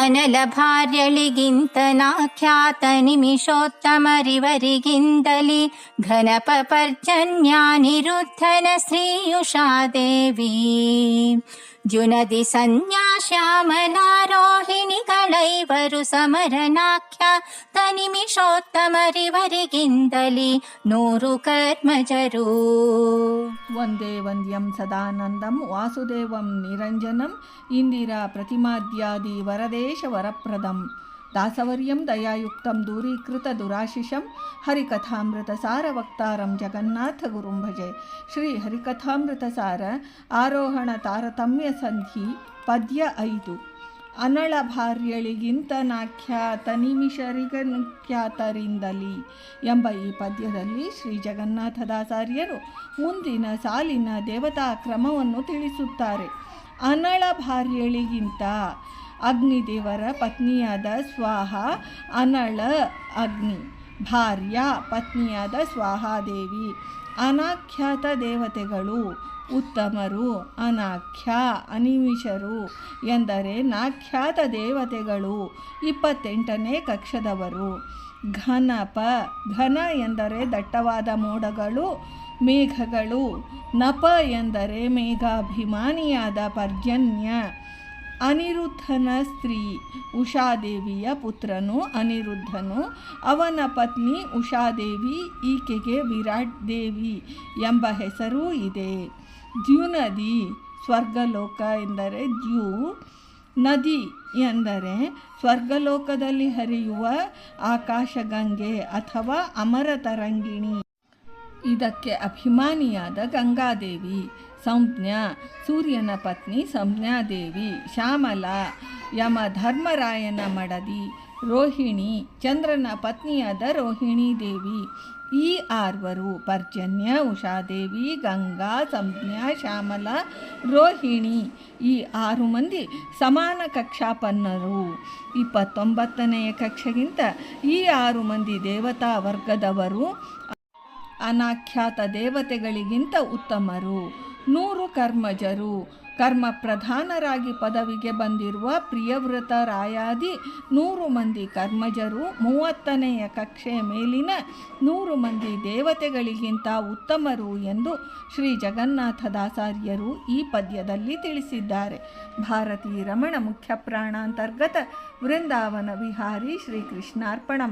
अनलभार्यलि गिन्तनाख्यातनिमिषोत्तमरिवरि श्रीयुषा देवी जुनदि सन्न्याश्यामनारोहिणी कल ಜುನದಿ ಸಮರನಾಖ್ಯ. ತನಿಮಿಷೋತ್ತಮರಿವರಿಗಿಂದಲಿ ನಿಮಿಷೋತ್ತಮರಿವರಿಗಿಂದಲಿ ನೂರು ಕರ್ಮಜರು. ವಂದೇ ವಂದ್ಯಂ ಸದಾನಂದಂ, ವಾಸುದೇವಂ ನಿರಂಜನಂ, ಇಂದಿರಾ ಪ್ರತಿಮಾದ್ಯಾದಿ ವರದೇಶ ವರಪ್ರದಂ. ದಾಸವರ್ಯಂ ದಯಾಯುಕ್ತಂ ದೂರೀಕೃತ ದುರಾಶಿಷಂ, ಹರಿಕಥಾಮೃತ ಸಾರ ವಕ್ತಾರಂ ಜಗನ್ನಾಥ ಗುರುಂ ಭಜೆ ಅನಳ ಭಾರ್ಯಳಿಗಿಂತ ನಾಖ್ಯಾತ ನಿಮಿಷರಿಗನುಖ್ಯಾತರಿಂದಲಿ ಎಂಬ ಈ ಪದ್ಯದಲ್ಲಿ ಶ್ರೀ ಜಗನ್ನಾಥದಾಚಾರ್ಯರು ಮುಂದಿನ ಸಾಲಿನ ದೇವತಾ ಕ್ರಮವನ್ನು ತಿಳಿಸುತ್ತಾರೆ. ಅನಳ ಭಾರ್ಯಳಿಗಿಂತ ಅಗ್ನಿದೇವರ ಪತ್ನಿಯಾದ ಸ್ವಾಹ, ಅನಳ ಅಗ್ನಿ, ಭಾರ್ಯ ಪತ್ನಿಯಾದ ಸ್ವಾಹಾದೇವಿ ಅನಾಖ್ಯಾತ ದೇವತೆಗಳು, ಉತ್ತಮರು, ಅನಾಖ್ಯ, ಅನಿಮಿಷರು ಎಂದರೆ ನಾಖ್ಯಾತ ದೇವತೆಗಳು ಇಪ್ಪತ್ತೆಂಟನೇ ಕಕ್ಷದವರು. ಘನಪ, ಘನ ಎಂದರೆ ದಟ್ಟವಾದ ಮೋಡಗಳು, ಮೇಘಗಳು, ನಪ ಎಂದರೆ ಮೇಘಾಭಿಮಾನಿಯಾದ ಪರ್ಜನ್ಯ. ಅನಿರುದ್ಧನ ಸ್ತ್ರೀ ಉಷಾದೇವಿಯ ಪುತ್ರನು ಅನಿರುದ್ಧನು. ಅವನ ಪತ್ನಿ ಉಷಾದೇವಿ ಈಕೆಗೆ ವಿರಾಟ್ ದೇವಿ ಎಂಬ ಹೆಸರೂ ಇದೆ. ದ್ಯುನದಿ ಸ್ವರ್ಗಲೋಕ ಎಂದರೆ ದ್ಯು, ನದಿ ಎಂದರೆ ಸ್ವರ್ಗಲೋಕದಲ್ಲಿ ಹರಿಯುವ ಆಕಾಶಗಂಗೆ ಅಥವಾ ಅಮರತರಂಗಿಣಿ. ಇದಕ್ಕೆ ಅಭಿಮಾನಿಯಾದ ಗಂಗಾದೇವಿ. ಸಂಜ್ಞಾ ಸೂರ್ಯನ ಪತ್ನಿ ಸಂಜ್ಞಾದೇವಿ, ಶ್ಯಾಮಲ ಯಮ ಧರ್ಮರಾಯನ ಮಡದಿ, ರೋಹಿಣಿ, ಚಂದ್ರನ ಪತ್ನಿಯಾದ ರೋಹಿಣಿ ದೇವಿ ಈ ಆರ್ವರು ಪರ್ಜನ್ಯ, ಉಷಾದೇವಿ, ಗಂಗಾ, ಸಂಜ್ಞಾ, ಶ್ಯಾಮಲ, ರೋಹಿಣಿ ಈ ಆರು ಮಂದಿ ಸಮಾನ ಕಕ್ಷಾಪನ್ನರು. ಇಪ್ಪತ್ತೊಂಬತ್ತನೆಯ ಕಕ್ಷೆಗಿಂತ ಈ ಆರು ಮಂದಿ ದೇವತಾ ವರ್ಗದವರು ಅನಾಖ್ಯಾತ ದೇವತೆಗಳಿಗಿಂತ ಉತ್ತಮರು. ನೂರು ಕರ್ಮಜರು. ಕರ್ಮ ಪ್ರಧಾನರಾಗಿ ಪದವಿಗೆ ಬಂದಿರುವ ಪ್ರಿಯವ್ರತ ರಾಯಾದಿ ನೂರು ಮಂದಿ ಕರ್ಮಜರು, ಮೂವತ್ತನೆಯ ಕಕ್ಷೆ ಮೇಲಿನ ನೂರು ಮಂದಿ ದೇವತೆಗಳಿಗಿಂತ ಉತ್ತಮರು ಎಂದು ಶ್ರೀ ಜಗನ್ನಾಥದಾಚಾರ್ಯರು ಈ ಪದ್ಯದಲ್ಲಿ ತಿಳಿಸಿದ್ದಾರೆ. ಭಾರತೀ ರಮಣ ಮುಖ್ಯ ಪ್ರಾಣಾಂತರ್ಗತ ವೃಂದಾವನ ವಿಹಾರಿ ಶ್ರೀ ಕೃಷ್ಣಾರ್ಪಣ